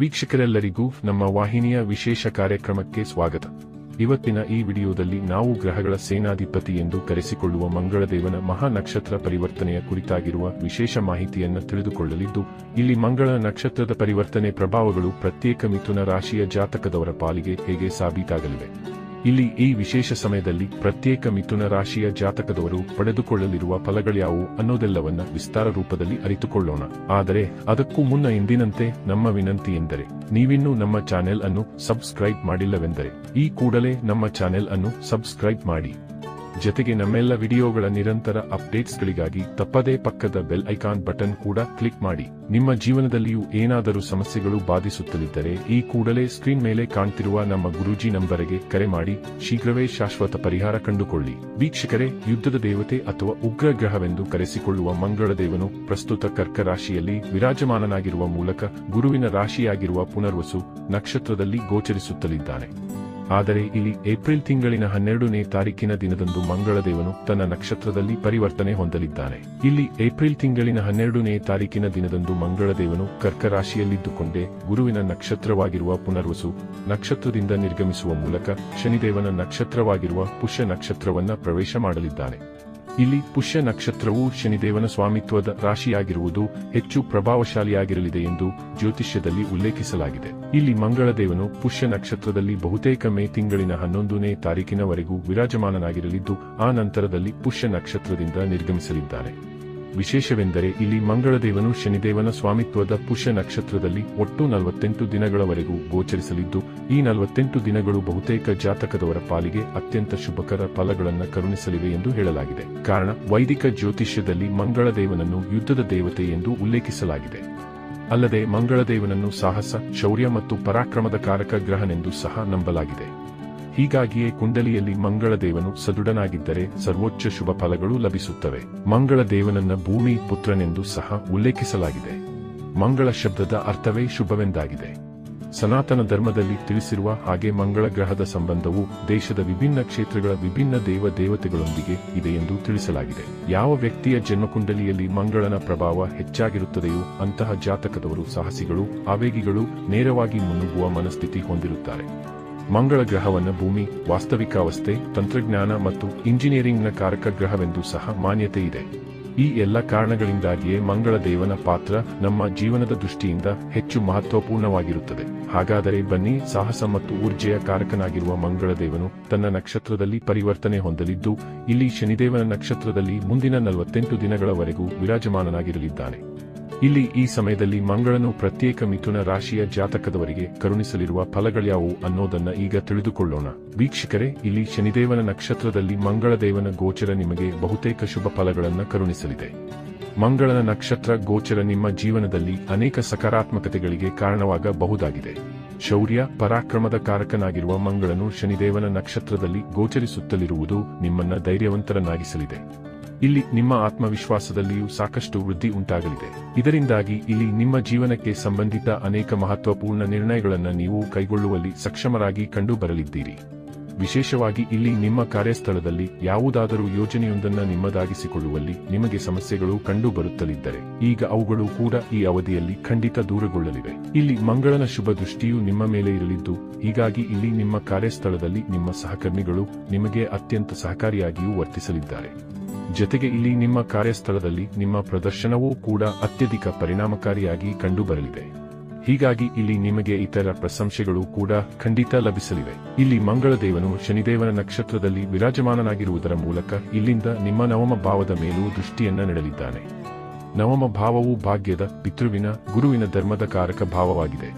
ವೀಕ್ಷಕರೆಲ್ಲರಿಗೂ ನಮ್ಮ ವಾಹಿನಿಯ ವಿಶೇಷ ಕಾರ್ಯಕ್ರಮಕ್ಕೆ ಸ್ವಾಗತ. ಇವತ್ತಿನ ಈ ವಿಡಿಯೋದಲ್ಲಿ ನಾವು ಗ್ರಹಗಳ ಸೇನಾಧಿಪತಿ ಎಂದು ಕರೆಸಿಕೊಳ್ಳುವ ಮಂಗಳದೇವನ ಮಹಾ ನಕ್ಷತ್ರ ಪರಿವರ್ತನೆಯ ಕುರಿತಾಗಿರುವ ವಿಶೇಷ ಮಾಹಿತಿಯನ್ನು ತಿಳಿದುಕೊಳ್ಳಲಿದ್ದು, ಇಲ್ಲಿ ಮಂಗಳ ನಕ್ಷತ್ರದ ಪರಿವರ್ತನೆ ಪ್ರಭಾವಗಳು ಪ್ರತ್ಯೇಕ ಮಿಥುನ ರಾಶಿಯ ಜಾತಕದವರ ಪಾಲಿಗೆ ಹೇಗೆ ಸಾಬೀತಾಗಲಿವೆ. ಇಲ್ಲಿ ಈ ವಿಶೇಷ ಸಮಯದಲ್ಲಿ ಪ್ರತ್ಯೇಕ ಮಿಥುನ ರಾಶಿಯ ಜಾತಕದವರು ಪಡೆದುಕೊಳ್ಳಲಿರುವ ಫಲಗಳ್ಯಾವು ಅನ್ನೋದೆಲ್ಲವನ್ನ ವಿಸ್ತಾರ ರೂಪದಲ್ಲಿ ಅರಿತುಕೊಳ್ಳೋಣ. ಆದರೆ ಅದಕ್ಕೂ ಮುನ್ನ ಎಂದಿನಂತೆ ನಮ್ಮ ವಿನಂತಿ ಎಂದರೆ, ನೀವಿನ್ನೂ ನಮ್ಮ ಚಾನೆಲ್ ಅನ್ನು ಸಬ್ಸ್ಕ್ರೈಬ್ ಮಾಡಿಲ್ಲವೆಂದರೆ, ಈ ಕೂಡಲೇ ನಮ್ಮ ಚಾನೆಲ್ ಅನ್ನು ಸಬ್ಸ್ಕ್ರೈಬ್ ಮಾಡಿ. ಜತೆಗೆ ನಮ್ಮೆಲ್ಲ ವಿಡಿಯೋಗಳ ನಿರಂತರ ಅಪ್ಡೇಟ್ಸ್ಗಳಿಗಾಗಿ ತಪ್ಪದೇ ಪಕ್ಕದ ಬೆಲ್ ಐಕಾನ್ ಬಟನ್ ಕೂಡ ಕ್ಲಿಕ್ ಮಾಡಿ. ನಿಮ್ಮ ಜೀವನದಲ್ಲಿಯೂ ಏನಾದರೂ ಸಮಸ್ಯೆಗಳು ಬಾಧಿಸುತ್ತಲಿದ್ದರೆ ಈ ಕೂಡಲೇ ಸ್ಕ್ರೀನ್ ಮೇಲೆ ಕಾಣ್ತಿರುವ ನಮ್ಮ ಗುರೂಜಿ ನಂಬರಿಗೆ ಕರೆ ಮಾಡಿ, ಶೀಘ್ರವೇ ಶಾಶ್ವತ ಪರಿಹಾರ ಕಂಡುಕೊಳ್ಳಿ. ವೀಕ್ಷಕರೇ, ಯುದ್ಧದ ದೇವತೆ ಅಥವಾ ಉಗ್ರ ಗ್ರಹವೆಂದು ಕರೆಸಿಕೊಳ್ಳುವ ಮಂಗಳ ದೇವನು ಪ್ರಸ್ತುತ ಕರ್ಕ ರಾಶಿಯಲ್ಲಿ ವಿರಾಜಮಾನನಾಗಿರುವ ಮೂಲಕ ಗುರುವಿನ ರಾಶಿಯಾಗಿರುವ ಪುನರ್ವಸು ನಕ್ಷತ್ರದಲ್ಲಿ ಗೋಚರಿಸುತ್ತಲಿದ್ದಾನೆ. ಆದರೆ ಇಲ್ಲಿ ಏಪ್ರಿಲ್ ತಿಂಗಳಿನ ಹನ್ನೆರಡನೇ ತಾರೀಕಿನ ದಿನದಂದು ಮಂಗಳದೇವನು ತನ್ನ ನಕ್ಷತ್ರದಲ್ಲಿ ಪರಿವರ್ತನೆ ಹೊಂದಲಿದ್ದಾನೆ. ಇಲ್ಲಿ ಏಪ್ರಿಲ್ ತಿಂಗಳಿನ ಹನ್ನೆರಡನೇ ತಾರೀಕಿನ ದಿನದಂದು ಮಂಗಳದೇವನು ಕರ್ಕರಾಶಿಯಲ್ಲಿದ್ದುಕೊಂಡೇ ಗುರುವಿನ ನಕ್ಷತ್ರವಾಗಿರುವ ಪುನರ್ವಸು ನಕ್ಷತ್ರದಿಂದ ನಿರ್ಗಮಿಸುವ ಮೂಲಕ ಶನಿದೇವನ ನಕ್ಷತ್ರವಾಗಿರುವ ಪುಷ್ಯ ನಕ್ಷತ್ರವನ್ನ ಪ್ರವೇಶ ಮಾಡಲಿದ್ದಾನೆ. ಇಲ್ಲಿ ಪುಷ್ಯ ನಕ್ಷತ್ರವು ಶನಿದೇವನ ಸ್ವಾಮಿತ್ವದ ರಾಶಿಯಾಗಿರುವುದು ಹೆಚ್ಚು ಪ್ರಭಾವಶಾಲಿಯಾಗಿರಲಿದೆ ಎಂದು ಜ್ಯೋತಿಷ್ಯದಲ್ಲಿ ಉಲ್ಲೇಖಿಸಲಾಗಿದೆ. ಇಲ್ಲಿ ಮಂಗಳದೇವನು ಪುಷ್ಯ ನಕ್ಷತ್ರದಲ್ಲಿ ಬಹುತೇಕ ಮೇ ತಿಂಗಳಿನ ಹನ್ನೊಂದನೇ ತಾರೀಕಿನವರೆಗೂ ವಿರಾಜಮಾನನಾಗಿರಲಿದ್ದು, ಆ ನಂತರದಲ್ಲಿ ಪುಷ್ಯ ನಕ್ಷತ್ರದಿಂದ ನಿರ್ಗಮಿಸಲಿದ್ದಾನೆ. ವಿಶೇಷವೆಂದರೆ ಇಲ್ಲಿ ಮಂಗಳದೇವನು ಶನಿದೇವನ ಸ್ವಾಮಿತ್ವದ ಪುಷ್ಯ ನಕ್ಷತ್ರದಲ್ಲಿ ಒಟ್ಟು ನಲವತ್ತೆಂಟು ದಿನಗಳವರೆಗೂ ಗೋಚರಿಸಲಿದ್ದು, ಈ ನಲವತ್ತೆಂಟು ದಿನಗಳು ಬಹುತೇಕ ಜಾತಕದವರ ಪಾಲಿಗೆ ಅತ್ಯಂತ ಶುಭಕರ ಫಲಗಳನ್ನು ಕರುಣಿಸಲಿವೆ ಎಂದು ಹೇಳಲಾಗಿದೆ. ಕಾರಣ, ವೈದಿಕ ಜ್ಯೋತಿಷ್ಯದಲ್ಲಿ ಮಂಗಳದೇವನನ್ನು ಯುದ್ಧದ ದೇವತೆ ಎಂದು ಉಲ್ಲೇಖಿಸಲಾಗಿದೆ. ಅಲ್ಲದೆ ಮಂಗಳದೇವನನ್ನು ಸಾಹಸ, ಶೌರ್ಯ ಮತ್ತು ಪರಾಕ್ರಮದ ಕಾರಕ ಗ್ರಹನೆಂದು ಸಹ ನಂಬಲಾಗಿದೆ. ಹೀಗಾಗಿಯೇ ಕುಂಡಲಿಯಲ್ಲಿ ಮಂಗಳ ದೇವನು ಸದೃಢನಾಗಿದ್ದರೆ ಸರ್ವೋಚ್ಚ ಶುಭ ಫಲಗಳು ಲಭಿಸುತ್ತವೆ. ಮಂಗಳ ದೇವನನ್ನ ಭೂಮಿ ಪುತ್ರನೆಂದು ಸಹ ಉಲ್ಲೇಖಿಸಲಾಗಿದೆ. ಮಂಗಳ ಶಬ್ದದ ಅರ್ಥವೇ ಶುಭವೆಂದಾಗಿದೆ. ಸನಾತನ ಧರ್ಮದಲ್ಲಿ ತಿಳಿಸಿರುವ ಹಾಗೆ ಮಂಗಳ ಗ್ರಹದ ಸಂಬಂಧವು ದೇಶದ ವಿಭಿನ್ನ ಕ್ಷೇತ್ರಗಳ ವಿಭಿನ್ನ ದೇವ ದೇವತೆಗಳೊಂದಿಗೆ ಇದೆ ಎಂದು ತಿಳಿಸಲಾಗಿದೆ. ಯಾವ ವ್ಯಕ್ತಿಯ ಜನ್ಮಕುಂಡಲಿಯಲ್ಲಿ ಮಂಗಳನ ಪ್ರಭಾವ ಹೆಚ್ಚಾಗಿರುತ್ತದೆಯೋ ಅಂತಹ ಜಾತಕದವರು ಸಾಹಸಿಗಳು, ಆವೇಗಿಗಳು ನೇರವಾಗಿ ಮುನ್ನುಗ್ಗುವ ಮನಸ್ಥಿತಿ ಹೊಂದಿರುತ್ತಾರೆ. ಮಂಗಳ ಗ್ರಹವನ್ನು ಭೂಮಿ, ವಾಸ್ತವಿಕಾವಸ್ಥೆ, ತಂತ್ರಜ್ಞಾನ ಮತ್ತು ಇಂಜಿನಿಯರಿಂಗ್ನ ಕಾರಕ ಗ್ರಹವೆಂದು ಸಹ ಮಾನ್ಯತೆ ಇದೆ. ಈ ಎಲ್ಲ ಕಾರಣಗಳಿಂದಾಗಿಯೇ ಮಂಗಳ ದೇವನ ಪಾತ್ರ ನಮ್ಮ ಜೀವನದ ದೃಷ್ಟಿಯಿಂದ ಹೆಚ್ಚು ಮಹತ್ವಪೂರ್ಣವಾಗಿರುತ್ತದೆ. ಹಾಗಾದರೆ ಬನ್ನಿ, ಸಾಹಸ ಮತ್ತು ಊರ್ಜೆಯ ಕಾರಕನಾಗಿರುವ ಮಂಗಳ ದೇವನು ತನ್ನ ನಕ್ಷತ್ರದಲ್ಲಿ ಪರಿವರ್ತನೆ ಹೊಂದಲಿದ್ದು, ಇಲ್ಲಿ ಶನಿದೇವನ ನಕ್ಷತ್ರದಲ್ಲಿ ಮುಂದಿನ ನಲವತ್ತೆಂಟು ದಿನಗಳವರೆಗೂ ವಿರಾಜಮಾನನಾಗಿರಲಿದ್ದಾನೆ. ಇಲ್ಲಿ ಈ ಸಮಯದಲ್ಲಿ ಮಂಗಳನು ಪ್ರತ್ಯೇಕ ಮಿಥುನ ರಾಶಿಯ ಜಾತಕದವರಿಗೆ ಕರುಣಿಸಲಿರುವ ಫಲಗಳ್ಯಾವು ಅನ್ನೋದನ್ನ ಈಗ ತಿಳಿದುಕೊಳ್ಳೋಣ. ವೀಕ್ಷಕರೇ, ಇಲ್ಲಿ ಶನಿದೇವನ ನಕ್ಷತ್ರದಲ್ಲಿ ಮಂಗಳದೇವನ ಗೋಚರ ನಿಮಗೆ ಬಹುತೇಕ ಶುಭ ಫಲಗಳನ್ನು ಕರುಣಿಸಲಿದೆ. ಮಂಗಳನ ನಕ್ಷತ್ರ ಗೋಚರ ನಿಮ್ಮ ಜೀವನದಲ್ಲಿ ಅನೇಕ ಸಕಾರಾತ್ಮಕತೆಗಳಿಗೆ ಕಾರಣವಾಗಬಹುದಾಗಿದೆ. ಶೌರ್ಯ, ಪರಾಕ್ರಮದ ಕಾರಕನಾಗಿರುವ ಮಂಗಳನು ಶನಿದೇವನ ನಕ್ಷತ್ರದಲ್ಲಿ ಗೋಚರಿಸುತ್ತಲಿರುವುದು ನಿಮ್ಮನ್ನ ಧೈರ್ಯವಂತರನ್ನಾಗಿಸಲಿದೆ. ಇಲ್ಲಿ ನಿಮ್ಮ ಆತ್ಮವಿಶ್ವಾಸದಲ್ಲಿಯೂ ಸಾಕಷ್ಟು ವೃದ್ಧಿ ಉಂಟಾಗಲಿದೆ. ಇದರಿಂದಾಗಿ ಇಲ್ಲಿ ನಿಮ್ಮ ಜೀವನಕ್ಕೆ ಸಂಬಂಧಿತ ಅನೇಕ ಮಹತ್ವಪೂರ್ಣ ನಿರ್ಣಯಗಳನ್ನು ನೀವು ಕೈಗೊಳ್ಳುವಲ್ಲಿ ಸಕ್ಷಮರಾಗಿ ಕಂಡುಬರಲಿದ್ದೀರಿ. ವಿಶೇಷವಾಗಿ ಇಲ್ಲಿ ನಿಮ್ಮ ಕಾರ್ಯಸ್ಥಳದಲ್ಲಿ ಯಾವುದಾದರೂ ಯೋಜನೆಯೊಂದನ್ನು ನಿಮ್ಮದಾಗಿಸಿಕೊಳ್ಳುವಲ್ಲಿ ನಿಮಗೆ ಸಮಸ್ಯೆಗಳು ಕಂಡುಬರುತ್ತಲಿದ್ದರೆ, ಈಗ ಅವುಗಳು ಕೂಡ ಈ ಅವಧಿಯಲ್ಲಿ ಖಂಡಿತ ದೂರಗೊಳ್ಳಲಿವೆ. ಇಲ್ಲಿ ಮಂಗಳನ ಶುಭ ದೃಷ್ಟಿಯು ನಿಮ್ಮ ಮೇಲೆ ಇರಲಿದ್ದು, ಹೀಗಾಗಿ ಇಲ್ಲಿ ನಿಮ್ಮ ಕಾರ್ಯಸ್ಥಳದಲ್ಲಿ ನಿಮ್ಮ ಸಹಕರ್ಮಿಗಳು ನಿಮಗೆ ಅತ್ಯಂತ ಸಹಕಾರಿಯಾಗಿಯೂ ವರ್ತಿಸಲಿದ್ದಾರೆ. ಜತೆಗೆ ಇಲ್ಲಿ ನಿಮ್ಮ ಕಾರ್ಯಸ್ಥಳದಲ್ಲಿ ನಿಮ್ಮ ಪ್ರದರ್ಶನವೂ ಕೂಡ ಅತ್ಯಧಿಕ ಪರಿಣಾಮಕಾರಿಯಾಗಿ ಕಂಡುಬರಲಿದೆ. ಹೀಗಾಗಿ ಇಲ್ಲಿ ನಿಮಗೆ ಇತರ ಪ್ರಶಂಸೆಗಳು ಕೂಡ ಖಂಡಿತ ಲಭಿಸಲಿವೆ. ಇಲ್ಲಿ ಮಂಗಳ ದೇವನು ಶನಿದೇವನ ನಕ್ಷತ್ರದಲ್ಲಿ ವಿರಾಜಮಾನನಾಗಿರುವುದರ ಮೂಲಕ ಇಲ್ಲಿಂದ ನಿಮ್ಮ ನವಮ ಭಾವದ ಮೇಲೂ ದೃಷ್ಟಿಯನ್ನ ನೆಡಲಿದ್ದಾನೆ. ನವಮ ಭಾವವು ಭಾಗ್ಯದ, ಪಿತೃವಿನ, ಗುರುವಿನ ಧರ್ಮದ ಕಾರಕ ಭಾವವಾಗಿದೆ.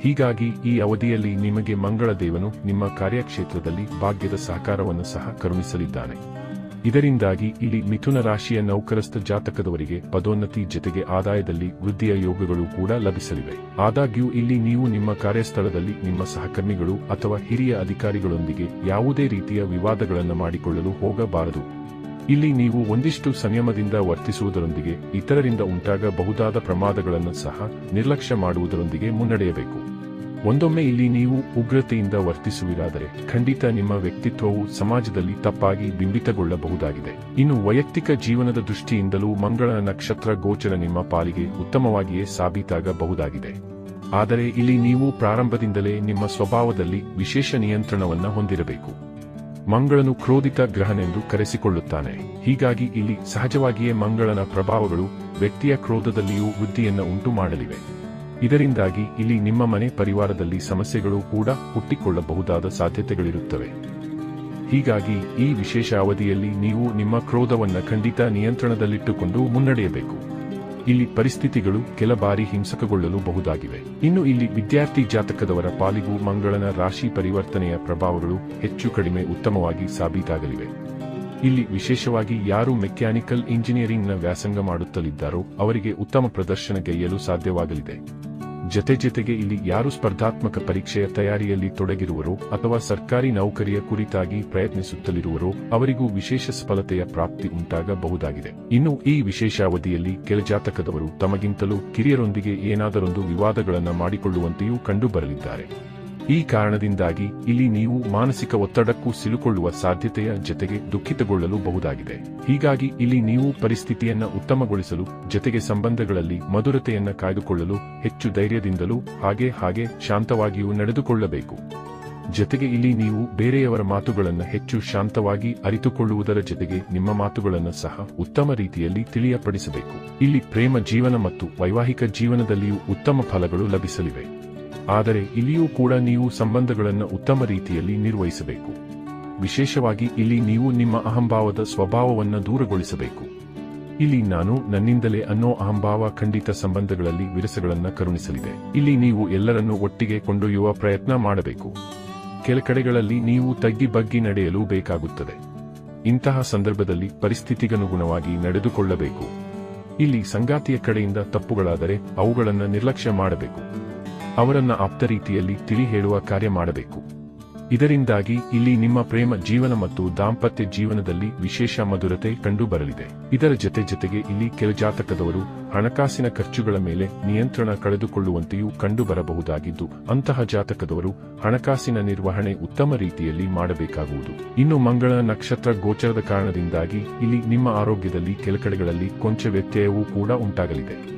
ಹೀಗಾಗಿ ಈ ಅವಧಿಯಲ್ಲಿ ನಿಮಗೆ ಮಂಗಳ ದೇವನು ನಿಮ್ಮ ಕಾರ್ಯಕ್ಷೇತ್ರದಲ್ಲಿ ಭಾಗ್ಯದ ಸಹಕಾರವನ್ನು ಸಹ ಕರುಣಿಸಲಿದ್ದಾನೆ. ಇದರಿಂದಾಗಿ ಇಲ್ಲಿ ಮಿಥುನ ರಾಶಿಯ ನೌಕರಸ್ಥ ಜಾತಕದವರಿಗೆ ಪದೋನ್ನತಿ ಜೊತೆಗೆ ಆದಾಯದಲ್ಲಿ ವೃದ್ಧಿಯ ಯೋಗಗಳು ಕೂಡ ಲಭಿಸಲಿವೆ. ಆದಾಗ್ಯೂ ಇಲ್ಲಿ ನೀವು ನಿಮ್ಮ ಕಾರ್ಯಸ್ಥಳದಲ್ಲಿ ನಿಮ್ಮ ಸಹಕರ್ಮಿಗಳು ಅಥವಾ ಹಿರಿಯ ಅಧಿಕಾರಿಗಳೊಂದಿಗೆ ಯಾವುದೇ ರೀತಿಯ ವಿವಾದಗಳನ್ನು ಮಾಡಿಕೊಳ್ಳಲು ಹೋಗಬಾರದು. ಇಲ್ಲಿ ನೀವು ಒಂದಿಷ್ಟು ಸಂಯಮದಿಂದ ವರ್ತಿಸುವುದರೊಂದಿಗೆ, ಇತರರಿಂದ ಉಂಟಾಗಬಹುದಾದ ಪ್ರಮಾದಗಳನ್ನು ಸಹ ನಿರ್ಲಕ್ಷ್ಯ ಮಾಡುವುದರೊಂದಿಗೆ ಮುನ್ನಡೆಯಬೇಕು. ಒಂದೊಮ್ಮೆ ಇಲ್ಲಿ ನೀವು ಉಗ್ರತೆಯಿಂದ ವರ್ತಿಸುವಿರಾದರೆ ಖಂಡಿತ ನಿಮ್ಮ ವ್ಯಕ್ತಿತ್ವವು ಸಮಾಜದಲ್ಲಿ ತಪ್ಪಾಗಿ ಬಿಂಬಿತಗೊಳ್ಳಬಹುದಾಗಿದೆ. ಇನ್ನು ವೈಯಕ್ತಿಕ ಜೀವನದ ದೃಷ್ಟಿಯಿಂದಲೂ ಮಂಗಳ ನಕ್ಷತ್ರ ಗೋಚರ ನಿಮ್ಮ ಪಾಲಿಗೆ ಉತ್ತಮವಾಗಿಯೇ ಸಾಬೀತಾಗಬಹುದಾಗಿದೆ. ಆದರೆ ಇಲ್ಲಿ ನೀವು ಪ್ರಾರಂಭದಿಂದಲೇ ನಿಮ್ಮ ಸ್ವಭಾವದಲ್ಲಿ ವಿಶೇಷ ನಿಯಂತ್ರಣವನ್ನು ಹೊಂದಿರಬೇಕು. ಮಂಗಳನು ಕ್ರೋಧಿತ ಗ್ರಹನೆಂದು ಕರೆಸಿಕೊಳ್ಳುತ್ತಾನೆ. ಹೀಗಾಗಿ ಇಲ್ಲಿ ಸಹಜವಾಗಿಯೇ ಮಂಗಳನ ಪ್ರಭಾವಗಳು ವ್ಯಕ್ತಿಯ ಕ್ರೋಧದಲ್ಲಿಯೂ ವೃದ್ಧಿಯನ್ನು ಉಂಟು ಮಾಡಲಿವೆ ಇದರಿಂದಾಗಿ ಇಲ್ಲಿ ನಿಮ್ಮ ಮನೆ ಪರಿವಾರದಲ್ಲಿ ಸಮಸ್ಯೆಗಳು ಕೂಡ ಹುಟ್ಟಿಕೊಳ್ಳಬಹುದಾದ ಸಾಧ್ಯತೆಗಳಿರುತ್ತವೆ. ಹೀಗಾಗಿ ಈ ವಿಶೇಷ ಅವಧಿಯಲ್ಲಿ ನೀವು ನಿಮ್ಮ ಕ್ರೋಧವನ್ನು ಖಂಡಿತ ನಿಯಂತ್ರಣದಲ್ಲಿಟ್ಟುಕೊಂಡು ಮುನ್ನಡೆಯಬೇಕು. ಇಲ್ಲಿ ಪರಿಸ್ಥಿತಿಗಳು ಕೆಲ ಬಾರಿ ಹಿಂಸಕಗೊಳ್ಳಲು ಬಹುದಾಗಿವೆ ಇನ್ನು ಇಲ್ಲಿ ವಿದ್ಯಾರ್ಥಿ ಜಾತಕದವರ ಪಾಲಿಗೂ ಮಂಗಳನ ರಾಶಿ ಪರಿವರ್ತನೆಯ ಪ್ರಭಾವಗಳು ಹೆಚ್ಚು ಕಡಿಮೆ ಉತ್ತಮವಾಗಿ ಸಾಬೀತಾಗಲಿವೆ. ಇಲ್ಲಿ ವಿಶೇಷವಾಗಿ ಯಾರು ಮೆಕ್ಯಾನಿಕಲ್ ಇಂಜಿನಿಯರಿಂಗ್ನ ವ್ಯಾಸಂಗ ಮಾಡುತ್ತಲಿದ್ದಾರೋ ಅವರಿಗೆ ಉತ್ತಮ ಪ್ರದರ್ಶನ ಗೈಯಲು ಸಾಧ್ಯವಾಗಲಿದೆ. ಜತೆ ಜತೆಗೆ ಇಲ್ಲಿ ಯಾರು ಸ್ಪರ್ಧಾತ್ಮಕ ಪರೀಕ್ಷೆಯ ತಯಾರಿಯಲ್ಲಿ ತೊಡಗಿರುವರೋ ಅಥವಾ ಸರ್ಕಾರಿ ನೌಕರಿಯ ಕುರಿತಾಗಿ ಪ್ರಯತ್ನಿಸುತ್ತಲಿರುವರೋ ಅವರಿಗೂ ವಿಶೇಷ ಸಫಲತೆಯ ಪ್ರಾಪ್ತಿ ಉಂಟಾಗಬಹುದಾಗಿದೆ. ಇನ್ನು ಈ ವಿಶೇಷ ಅವಧಿಯಲ್ಲಿ ಕೆಲ ಜಾತಕದವರು ತಮಗಿಂತಲೂ ಕಿರಿಯರೊಂದಿಗೆ ಏನಾದರೊಂದು ವಿವಾದಗಳನ್ನು ಮಾಡಿಕೊಳ್ಳುವಂತೆಯೂ ಕಂಡುಬರಲಿದ್ದಾರೆ. ಈ ಕಾರಣದಿಂದಾಗಿ ಇಲ್ಲಿ ನೀವು ಮಾನಸಿಕ ಒತ್ತಡಕ್ಕೂ ಸಿಲುಕೊಳ್ಳುವ ಸಾಧ್ಯತೆಯ ಜತೆಗೆ ದುಃಖಿತಗೊಳ್ಳಲು ಬಹುದಾಗಿದೆ. ಹೀಗಾಗಿ ಇಲ್ಲಿ ನೀವು ಪರಿಸ್ಥಿತಿಯನ್ನ ಉತ್ತಮಗೊಳಿಸಲು, ಜತೆಗೆ ಸಂಬಂಧಗಳಲ್ಲಿ ಮಧುರತೆಯನ್ನ ಕಾಯ್ದುಕೊಳ್ಳಲು ಹೆಚ್ಚು ಧೈರ್ಯದಿಂದಲೂ ಹಾಗೆ ಹಾಗೆ ಶಾಂತವಾಗಿಯೂ ನಡೆದುಕೊಳ್ಳಬೇಕು. ಜತೆಗೆ ಇಲ್ಲಿ ನೀವು ಬೇರೆಯವರ ಮಾತುಗಳನ್ನು ಹೆಚ್ಚು ಶಾಂತವಾಗಿ ಅರಿತುಕೊಳ್ಳುವುದರ ಜತೆಗೆ ನಿಮ್ಮ ಮಾತುಗಳನ್ನು ಸಹ ಉತ್ತಮ ರೀತಿಯಲ್ಲಿ ತಿಳಿಯಪಡಿಸಬೇಕು. ಇಲ್ಲಿ ಪ್ರೇಮ ಜೀವನ ಮತ್ತು ವೈವಾಹಿಕ ಜೀವನದಲ್ಲಿಯೂ ಉತ್ತಮ ಫಲಗಳು ಲಭಿಸಲಿವೆ. ಆದರೆ ಇಲ್ಲಿಯೂ ಕೂಡ ನೀವು ಸಂಬಂಧಗಳನ್ನು ಉತ್ತಮ ರೀತಿಯಲ್ಲಿ ನಿರ್ವಹಿಸಬೇಕು. ವಿಶೇಷವಾಗಿ ಇಲ್ಲಿ ನೀವು ನಿಮ್ಮ ಅಹಂಭಾವದ ಸ್ವಭಾವವನ್ನು ದೂರಗೊಳಿಸಬೇಕು. ಇಲ್ಲಿ ನಾನು ನನ್ನಿಂದಲೇ ಅನ್ನೋ ಅಹಂಭಾವ ಖಂಡಿತ ಸಂಬಂಧಗಳಲ್ಲಿ ವಿರಸಗಳನ್ನು ಕರುಣಿಸಲಿದೆ. ಇಲ್ಲಿ ನೀವು ಎಲ್ಲರನ್ನು ಒಟ್ಟಿಗೆ ಕೊಂಡೊಯ್ಯುವ ಪ್ರಯತ್ನ ಮಾಡಬೇಕು. ಕೆಲ ಕಡೆಗಳಲ್ಲಿ ನೀವು ತಗ್ಗಿ ಬಗ್ಗಿ ನಡೆಯಲು ಬೇಕಾಗುತ್ತದೆ. ಇಂತಹ ಸಂದರ್ಭದಲ್ಲಿ ಪರಿಸ್ಥಿತಿಗನುಗುಣವಾಗಿ ನಡೆದುಕೊಳ್ಳಬೇಕು. ಇಲ್ಲಿ ಸಂಗಾತಿಯ ಕಡೆಯಿಂದ ತಪ್ಪುಗಳಾದರೆ ಅವುಗಳನ್ನು ನಿರ್ಲಕ್ಷ್ಯ ಮಾಡಬೇಕು. ಅವರನ್ನ ಆಪ್ತ ರೀತಿಯಲ್ಲಿ ತಿಳಿ ಹೇಳುವ ಕಾರ್ಯ ಮಾಡಬೇಕು. ಇದರಿಂದಾಗಿ ಇಲ್ಲಿ ನಿಮ್ಮ ಪ್ರೇಮ ಜೀವನ ಮತ್ತು ದಾಂಪತ್ಯ ಜೀವನದಲ್ಲಿ ವಿಶೇಷ ಮಧುರತೆ ಕಂಡುಬರಲಿದೆ. ಇದರ ಜತೆ ಜತೆಗೆ ಇಲ್ಲಿ ಕೆಲ ಜಾತಕದವರು ಹಣಕಾಸಿನ ಖರ್ಚುಗಳ ಮೇಲೆ ನಿಯಂತ್ರಣ ಕಳೆದುಕೊಳ್ಳುವಂತೆಯೂ ಕಂಡುಬರಬಹುದಾಗಿದ್ದು, ಅಂತಹ ಜಾತಕದವರು ಹಣಕಾಸಿನ ನಿರ್ವಹಣೆ ಉತ್ತಮ ರೀತಿಯಲ್ಲಿ ಮಾಡಬೇಕಾಗುವುದು. ಇನ್ನು ಮಂಗಳ ನಕ್ಷತ್ರ ಗೋಚರದ ಕಾರಣದಿಂದಾಗಿ ಇಲ್ಲಿ ನಿಮ್ಮ ಆರೋಗ್ಯದಲ್ಲಿ ಕೆಲ ಕಡೆಗಳಲ್ಲಿ ಕೊಂಚ ವ್ಯತ್ಯಯವೂ ಕೂಡ ಉಂಟಾಗಲಿದೆ.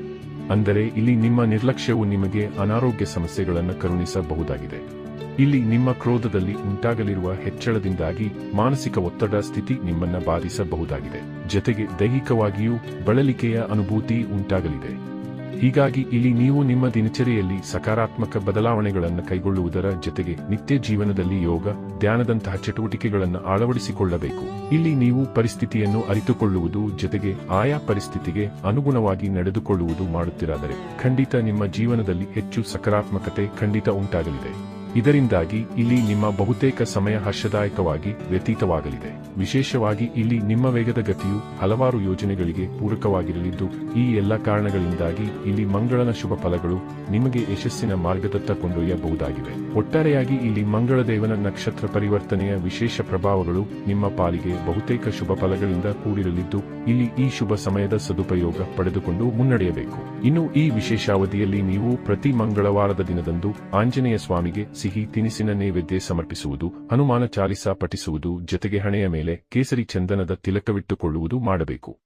ಅಂದರೆ ಇಲ್ಲಿ ನಿಮ್ಮ ನಿರ್ಲಕ್ಷ್ಯವು ನಿಮಗೆ ಅನಾರೋಗ್ಯ ಸಮಸ್ಯೆಗಳನ್ನು ಕರುಣಿಸಬಹುದಾಗಿದೆ. ಇಲ್ಲಿ ನಿಮ್ಮ ಕ್ರೋಧದಲ್ಲಿ ಉಂಟಾಗಲಿರುವ ಹೆಚ್ಚಳದಿಂದಾಗಿ ಮಾನಸಿಕ ಒತ್ತಡ ಸ್ಥಿತಿ ನಿಮ್ಮನ್ನ ಬಾಧಿಸಬಹುದಾಗಿದೆ. ಜತೆಗೆ ದೈಹಿಕವಾಗಿಯೂ ಬಳಲಿಕೆಯ ಅನುಭೂತಿ ಉಂಟಾಗಲಿದೆ. ಹೀಗಾಗಿ ಇಲ್ಲಿ ನೀವು ನಿಮ್ಮ ದಿನಚರಿಯಲ್ಲಿ ಸಕಾರಾತ್ಮಕ ಬದಲಾವಣೆಗಳನ್ನು ಕೈಗೊಳ್ಳುವುದರ ಜತೆಗೆ ನಿತ್ಯ ಜೀವನದಲ್ಲಿ ಯೋಗ, ಧ್ಯಾನದಂತಹ ಚಟುವಟಿಕೆಗಳನ್ನು ಅಳವಡಿಸಿಕೊಳ್ಳಬೇಕು. ಇಲ್ಲಿ ನೀವು ಪರಿಸ್ಥಿತಿಯನ್ನು ಅರಿತುಕೊಳ್ಳುವುದು ಜತೆಗೆ ಆಯಾ ಪರಿಸ್ಥಿತಿಗೆ ಅನುಗುಣವಾಗಿ ನಡೆದುಕೊಳ್ಳುವುದು ಮಾಡುತ್ತಿರಾದರೆ ಖಂಡಿತ ನಿಮ್ಮ ಜೀವನದಲ್ಲಿ ಹೆಚ್ಚು ಸಕಾರಾತ್ಮಕತೆ ಖಂಡಿತ ಉಂಟಾಗಲಿದೆ. ಇದರಿಂದಾಗಿ ಇಲ್ಲಿ ನಿಮ್ಮ ಬಹುತೇಕ ಸಮಯ ಹರ್ಷದಾಯಕವಾಗಿ ವ್ಯತೀತವಾಗಲಿದೆ. ವಿಶೇಷವಾಗಿ ಇಲ್ಲಿ ನಿಮ್ಮ ವೇಗದ ಗತಿಯು ಹಲವಾರು ಯೋಜನೆಗಳಿಗೆ ಪೂರಕವಾಗಿರಲಿದ್ದು, ಈ ಎಲ್ಲ ಕಾರಣಗಳಿಂದಾಗಿ ಇಲ್ಲಿ ಮಂಗಳನ ಶುಭ ಫಲಗಳು ನಿಮಗೆ ಯಶಸ್ಸಿನ ಮಾರ್ಗದತ್ತ ಕೊಂಡೊಯ್ಯಬಹುದಾಗಿವೆ. ಒಟ್ಟಾರೆಯಾಗಿ ಇಲ್ಲಿ ಮಂಗಳದೇವನ ನಕ್ಷತ್ರ ಪರಿವರ್ತನೆಯ ವಿಶೇಷ ಪ್ರಭಾವಗಳು ನಿಮ್ಮ ಪಾಲಿಗೆ ಬಹುತೇಕ ಶುಭ ಫಲಗಳಿಂದ ಕೂಡಿರಲಿದ್ದು ಇಲ್ಲಿ ಈ ಶುಭ ಸಮಯದ ಸದುಪಯೋಗ ಪಡೆದುಕೊಂಡು ಮುನ್ನಡೆಯಬೇಕು. ಇನ್ನು ಈ ವಿಶೇಷಾವಧಿಯಲ್ಲಿ ನೀವು ಪ್ರತಿ ಮಂಗಳವಾರದ ದಿನದಂದು ಆಂಜನೇಯ ಸ್ವಾಮಿಗೆ ಸಿಹಿ ತಿನಿಸಿನ ನೈವೇದ್ಯ ಸಮರ್ಪಿಸುವುದು, ಹನುಮಾನ ಚಾಲಿಸ ಪಠಿಸುವುದು, ಜೊತೆಗೆ ಹಣೆಯ ಮೇಲೆ ಕೇಸರಿ ಚಂದನದ ತಿಲಕವಿಟ್ಟುಕೊಳ್ಳುವುದು ಮಾಡಬೇಕು.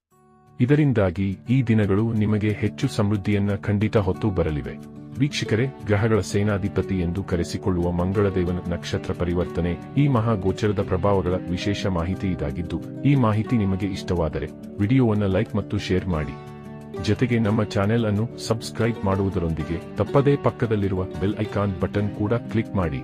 ಇದರಿಂದಾಗಿ ಈ ದಿನಗಳು ನಿಮಗೆ ಹೆಚ್ಚು ಸಮೃದ್ಧಿಯನ್ನ ಖಂಡಿತ ಹೊತ್ತು ಬರಲಿವೆ. ವೀಕ್ಷಕರೇ, ಗ್ರಹಗಳ ಸೇನಾಧಿಪತಿ ಎಂದು ಕರೆಸಿಕೊಳ್ಳುವ ಮಂಗಳದೇವನ ನಕ್ಷತ್ರ ಪರಿವರ್ತನೆ ಈ ಮಹಾ ಗೋಚರದ ಪ್ರಭಾವಗಳ ವಿಶೇಷ ಮಾಹಿತಿ ಇದಾಗಿದ್ದು, ಈ ಮಾಹಿತಿ ನಿಮಗೆ ಇಷ್ಟವಾದರೆ ವಿಡಿಯೋವನ್ನು ಲೈಕ್ ಮತ್ತು ಶೇರ್ ಮಾಡಿ. ಜತೆಗೆ ನಮ್ಮ ಚಾನೆಲ್ ಅನ್ನು ಸಬ್ಸ್ಕ್ರೈಬ್ ಮಾಡುವುದರೊಂದಿಗೆ ತಪ್ಪದೇ ಪಕ್ಕದಲ್ಲಿರುವ ಬೆಲ್ ಐಕಾನ್ ಬಟನ್ ಕೂಡ ಕ್ಲಿಕ್ ಮಾಡಿ.